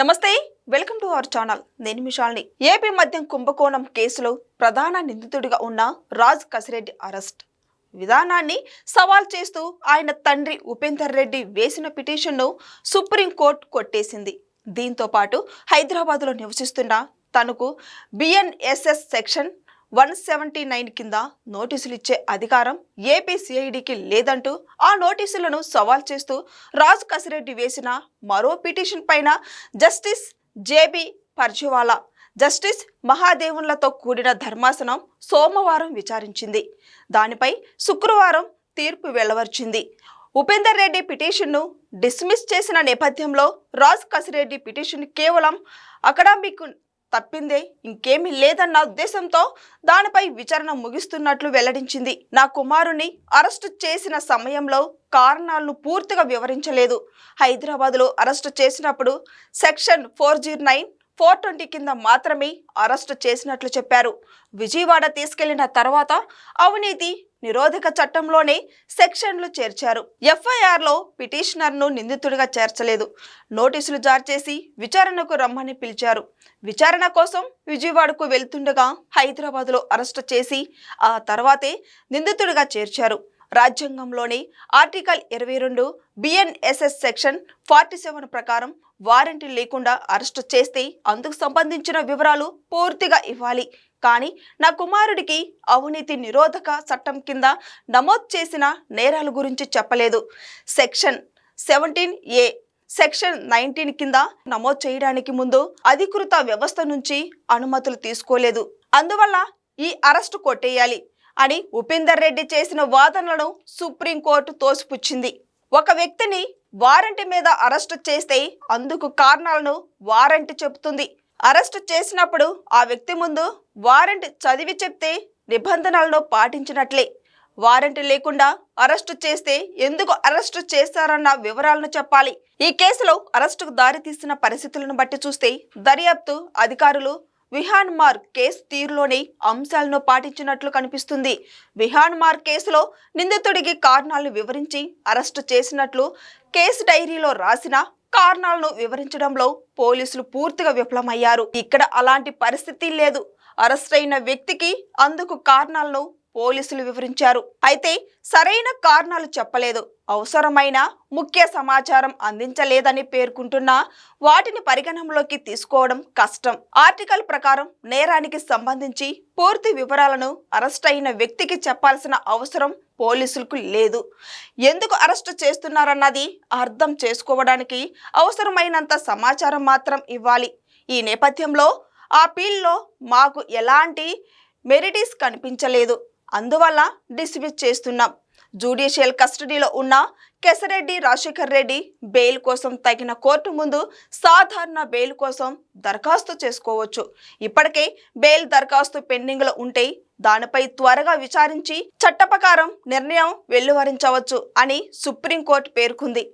నమస్తే welcome to our channel. నేను మిషాల్ని AP మద్యం కుంభకోణం కేసులో ప్రధాన నిందితుడిగా ఉన్న రాజ్ కసిరెడ్డి అరెస్ట్. విధానాన్ని సవాల్ చేస్తూ ఆయన తండ్రి ఉపేందర్ రెడ్డి వేసిన పిటిషన్ను సుప్రీంకోర్టు కొట్టేసింది. దీంతో పాటు హైదరాబాద్లో నివసిస్తున్న తనకు BNSS section one seventy nine కింద నోటీసులు ఇచ్చే అధికారం ఏపీ సిఐడికి లేదంటూ ఆ నోటీసులను సవాల్ చేస్తూ రాజు కసిరెడ్డి వేసిన మరో పిటిషన్ పైన justice J B Pardiwala justice మహాదేవులతో కూడిన ధర్మాసనం సోమవారం విచారించింది. దానిపై శుక్రవారం తీర్పు వెలువరించింది. ఉపేందర్ రెడ్డి పిటిషన్ను డిస్మిస్ చేసిన నేపథ్యంలో రాజ్ కసిరెడ్డి పిటిషన్ కేవలం అకాడమిక్ తప్పిందే. ఇంకేమీ లేదన్న ఉద్దేశంతో దానిపై విచారణ ముగిస్తున్నట్లు వెల్లడించింది. నా కుమారుని అరెస్టు చేసిన సమయంలో కారణాలను పూర్తిగా వివరించలేదు. హైదరాబాద్లో అరెస్టు చేసినప్పుడు section four zero nine four twenty కింద మాత్రమే అరెస్టు చేసినట్లు చెప్పారు. విజయవాడ తీసుకెళ్ళిన తర్వాత అవినీతి నిరోధక చట్టంలోనే సెక్షన్లు చేర్చారు. ఎఫ్ఐఆర్లో పిటిషనర్ను నిందితుడిగా చేర్చలేదు. నోటీసులు జారీ చేసి విచారణకు రమ్మని పిలిచారు. విచారణ కోసం విజయవాడకు వెళ్తుండగా హైదరాబాద్లో అరెస్టు చేసి ఆ తర్వాతే నిందితుడిగా చేర్చారు. రాజ్యాంగంలోని ఆర్టికల్ ఇరవై రెండు బిఎన్ఎస్ఎస్ సెక్షన్ ఫార్టీ సెవెన్ ప్రకారం వారంటీ లేకుండా అరెస్టు చేస్తే అందుకు సంబంధించిన వివరాలు పూర్తిగా ఇవ్వాలి. కానీ నా కుమారుడికి అవినీతి నిరోధక చట్టం కింద నమోదు చేసిన నేరాల గురించి చెప్పలేదు. Section seventeen A section nineteen కింద నమోదు చేయడానికి ముందు అధికృత వ్యవస్థ నుంచి అనుమతులు తీసుకోలేదు. అందువల్ల ఈ అరెస్టు కొట్టేయాలి అని ఉపేందర్ రెడ్డి చేసిన వాదనలను సుప్రీంకోర్టు తోసిపుచ్చింది. ఒక వ్యక్తిని వారంటీ మీద అరెస్టు చేస్తే అందుకు కారణాలను వారంటీ చెబుతుంది. అరెస్టు చేసినప్పుడు ఆ వ్యక్తి ముందు వారెంట్ చదివి చెప్తే నిబంధనలను పాటించినట్లే. వారెంట్ లేకుండా అరెస్టు చేస్తే ఎందుకు అరెస్టు చేశారన్న వివరాలను చెప్పాలి. ఈ కేసులో అరెస్టుకు దారితీసిన పరిస్థితులను బట్టి చూస్తే దర్యాప్తు అధికారులు విహాన్ మార్ కేసు తీరులోని అంశాలను పాటించినట్లు కనిపిస్తుంది. విహాన్ మార్ కేసులో నిందితుడికి కారణాలను వివరించి అరెస్టు చేసినట్లు కేసు డైరీలో రాసిన కారణాలను వివరించడంలో పోలీసులు పూర్తిగా విఫలమయ్యారు. ఇక్కడ అలాంటి పరిస్థితి లేదు. అరెస్ట్ అయిన వ్యక్తికి అందుకు కారణాలను పోలీసులు వివరించారు. అయితే సరైన కారణాలు చెప్పలేదు. అవసరమైన ముఖ్య సమాచారం అందించలేదని పేర్కొంటున్నా వాటిని పరిగణనలోకి తీసుకోవడం కష్టం. ఆర్టికల్ ప్రకారం నేరానికి సంబంధించి పూర్తి వివరాలను అరెస్ట్ అయిన వ్యక్తికి చెప్పాల్సిన అవసరం పోలీసులకు లేదు. ఎందుకు అరెస్టు చేస్తున్నారన్నది అర్థం చేసుకోవడానికి అవసరమైనంత సమాచారం మాత్రం ఇవ్వాలి. ఈ నేపథ్యంలో ఆ పీల్లో మాకు ఎలాంటి మెరిటీస్ కనిపించలేదు. అందువల్ల డిస్మిస్ చేస్తున్నాం. జుడిషియల్ కస్టడీలో ఉన్న కెసరెడ్డి రాజశేఖర్ రెడ్డి బెయిల్ కోసం తగిన కోర్టు ముందు సాధారణ బెయిల్ కోసం దరఖాస్తు చేసుకోవచ్చు. ఇప్పటికే బెయిల్ దరఖాస్తు పెండింగ్లో ఉంటే దానిపై త్వరగా విచారించి చట్టప్రకారం నిర్ణయం వెలువరించవచ్చు అని సుప్రీంకోర్టు పేర్కొంది.